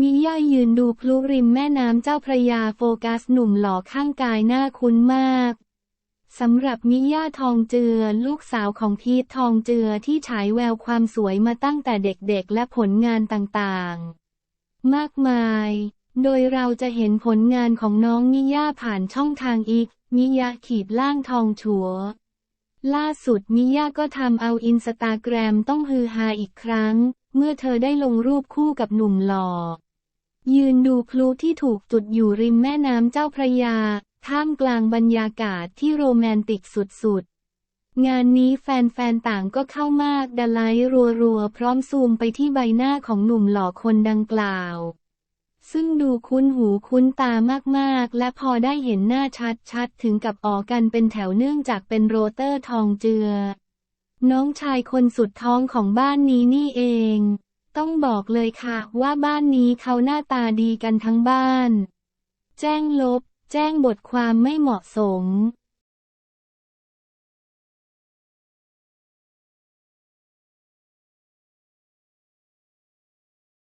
มิย่ายืนดูพลุริมแม่น้ำเจ้าพระยาโฟกัสหนุ่มหล่อข้างกายน่าคุ้นมากสำหรับมิย่าทองเจือ ลูกสาวของพีททองเจือที่ฉายแววความสวยมาตั้งแต่เด็กๆ และผลงานต่างๆ มากมาย โดยเราจะเห็นผลงานของน้องมิย่าผ่านช่องทางอีก มิยะขีดล่างทองฉัว ล่าสุดมิย่าก็ทำเอาอินสตาแกรมต้องฮือฮาอีกครั้ง เมื่อเธอได้ลงรูปคู่กับหนุ่มหล่อ ยืนดูพลุที่ถูกจุดอยู่ริมแม่น้ำเจ้าพระยา ท่ามกลางบรรยากาศที่โรแมนติกสุดๆ งานนี้แฟนๆ ต่างก็เข้ามากดไลค์รัวๆ พร้อมซูมไปที่ใบหน้าของหนุ่มหล่อคนดังกล่าว ซึ่งดูคุ้นหูคุ้นตามากๆ และพอได้เห็นหน้าชัดๆ ถึงกับออกันเป็นแถวเนื่องจากเป็นโรเตอร์ทองเจือ น้องชายคนสุดท้องของบ้านนี้นี่เอง ต้องบอกเลยค่ะว่าบ้านนี้เขาหน้าตาดีกันทั้งบ้าน แจ้งลบ แจ้งบทความไม่เหมาะสม